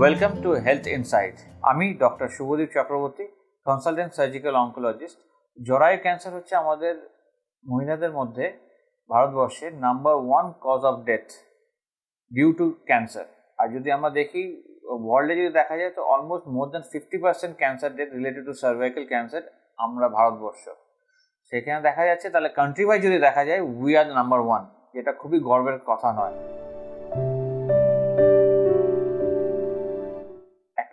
Welcome to health insight আমি doctor Shubhadeep Chakraborty consultant surgical oncologist জরায়ু cancer হচ্ছে আমাদের মহিলাদের মধ্যে ভারতবর্ষের number one cause of death due to cancer আর যদি আমরা দেখি ওয়ার্ল্ডে যদি দেখা যায়, তো almost more than fifty percent cancer death related to cervical cancer আমরা ভারতবর্ষ। সেখানে দেখা যাচ্ছে, তাহলে কান্ট্রি ওয়াইজ যদি দেখা যায় উই আর নাম্বার ওয়ান যেটা খুবই গর্বের কথা নয়।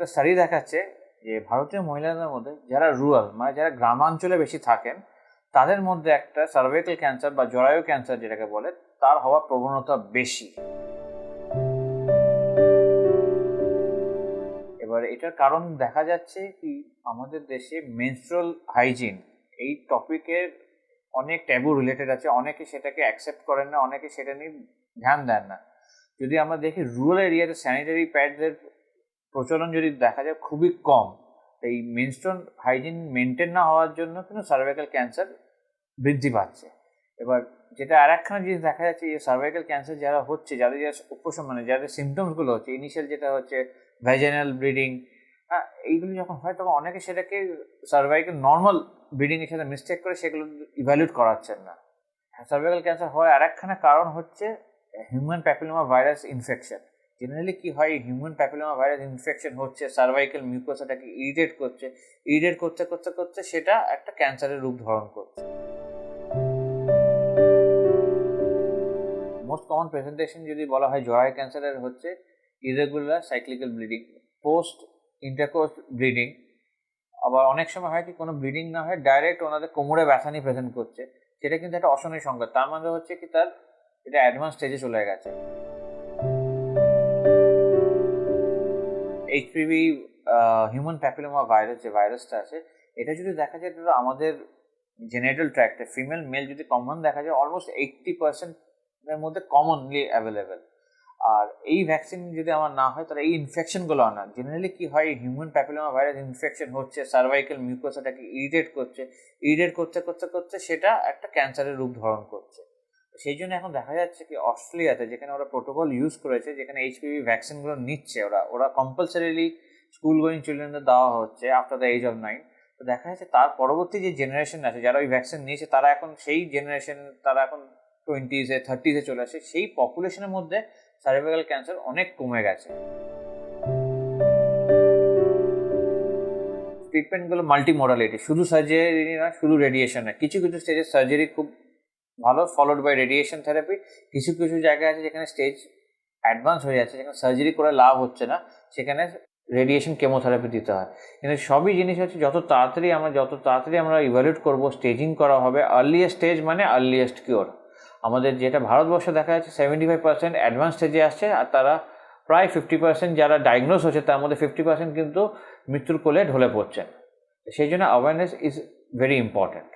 একটা স্টাডি দেখাচ্ছে যে ভারতীয় মহিলাদের মধ্যে যারা রুরাল মানে যারা গ্রামাঞ্চলে বেশি থাকেন, তাদের মধ্যে একটা সার্ভাইকাল ক্যান্সার বা জরায়ু ক্যান্সার যেটাকে বলে, তার হওয়ার প্রবণতা বেশি। এবার এটার কারণ দেখা যাচ্ছে কি, আমাদের দেশে মেনস্ট্রাল হাইজিন এই টপিকের অনেক ট্যাবু রিলেটেড আছে, অনেকে সেটাকে অ্যাকসেপ্ট করেন না, অনেকে সেটা নিয়ে ধ্যান দেন না। যদি আমরা দেখি রুরাল এরিয়াতে স্যানিটারি প্যাডসের প্রচলন যদি দেখা যায় খুবই কম এই মেনস্টোন হাইজিন মেনটেন না হওয়ার জন্য কিন্তু সার্ভাইকাল ক্যান্সার বৃদ্ধি পাচ্ছে। এবার যেটা আর একখানা জিনিস দেখা যাচ্ছে যে সার্ভাইকাল ক্যান্সার যারা হচ্ছে, যাদের যারা উপশম মানে যাদের সিমটমসগুলো হচ্ছে ইনিশিয়াল যেটা হচ্ছে ভ্যাজাইনাল ব্লিডিং হ্যাঁ এইগুলো যখন হয় তখন অনেকে সেটাকে সার্ভাইকাল নর্মাল ব্লিডিংয়ের সাথে মিস্টেক করে সেগুলো ইভ্যালুয়েট করাচ্ছেন না। সার্ভাইকাল ক্যান্সার হয় আর একখানা কারণ হচ্ছে human papilloma virus infection generally কি হয় হিউম্যান প্যাপিলোমা ভাইরাস ইনফেকশন হচ্ছে সার্ভাইকাল মিউকোসাটাকে ইরিটেট করছে ইরিটেট করতে করতে করতে সেটা একটা ক্যান্সারের রূপ ধারণ করছে। মোস্ট কমন প্রেজেন্টেশন যদি বলা হয়, জরায়ু ক্যান্সারের হচ্ছে irregular cyclical bleeding post intercourse bleeding আবার অনেক সময় হয় কি, কোনো ব্লিডিং না হয় ডাইরেক্ট ওনাদের কোমরে ব্যথা নিয়ে প্রেজেন্ট করছে, সেটা কিন্তু একটা অশনীয় সংকেত। তার মানে হচ্ছে কি, তার এটা অ্যাডভান্স স্টেজে চলে গেছে। এইচপিভি হিউম্যান প্যাপিলোমা ভাইরাস যে ভাইরাসটা আছে, এটা যদি দেখা যায়, তাহলে আমাদের জেনেটাল ট্র্যাক্টে ফিমেল মেল যদি কমন দেখা যায় অলমোস্ট এইট্টি পার্সেন্টের মধ্যে কমনলি অ্যাভেলেবেল আর এই ভ্যাকসিন যদি আমার না হয়, তাহলে এই ইনফেকশনগুলো না। জেনারেলি কি হয় হিউম্যান প্যাপিলোমা ভাইরাস ইনফেকশন হচ্ছে সার্ভাইকাল মিউকোসাটাকে ইরিটেট করছে। ইরিটেট করতে করতে করতে সেটা একটা ক্যান্সারের রূপ ধারণ করছে। সেই জন্য এখন দেখা যাচ্ছে কি অস্ট্রেলিয়াতে যেখানে ওরা প্রোটোকল ইউজ করেছে, যেখানে এইচপিভি ভ্যাকসিনগুলো নিচ্ছে ওরা ওরা কম্পালসারিলি স্কুল গোয়িং চিলড্রেনদের দেওয়া হচ্ছে after the age of nine তো দেখা যাচ্ছে তার পরবর্তী যে জেনারেশন আছে, যারা ওই ভ্যাকসিন নিয়েছে, তারা এখন সেই জেনারেশন তারা এখন টোয়েন্টিজে থার্টিজে চলে আসে, সেই পপুলেশনের মধ্যে সার্ভাইকাল ক্যান্সার অনেক কমে গেছে। ট্রিটমেন্টগুলো মাল্টি মোডালিটি শুধু সার্জারি না, শুধু রেডিয়েশন না, কিছু কিছু স্টেজে সার্জারি খুব ভালো ফলোড বাই রেডিয়েশন থেরাপি কিছু কিছু জায়গায় আছে যেখানে স্টেজ অ্যাডভান্স হয়ে যাচ্ছে, যেখানে সার্জারি করে লাভ হচ্ছে না, সেখানে রেডিয়েশন কেমোথেরাপি দিতে হয়। কিন্তু সবই জিনিস হচ্ছে যত তাড়াতাড়ি আমরা, যত তাড়াতাড়ি আমরা ইভ্যালুয়েট করব স্টেজিং করা হবে আর্লিয়েস্ট স্টেজ মানে আর্লিয়েস্ট কিওর আমাদের যেটা ভারতবর্ষে দেখা যাচ্ছে সেভেন্টি ফাইভ পার্সেন্ট অ্যাডভান্স স্টেজে আসছে, আর তারা প্রায় ফিফটি পার্সেন্ট যারা ডায়াগনোস হচ্ছে, তার মধ্যে ফিফটি পার্সেন্ট কিন্তু মৃত্যুর কোলে ঢলে পড়ছেন সেই জন্য অ্যাওয়ারনেস ইজ ভেরি ইম্পর্ট্যান্ট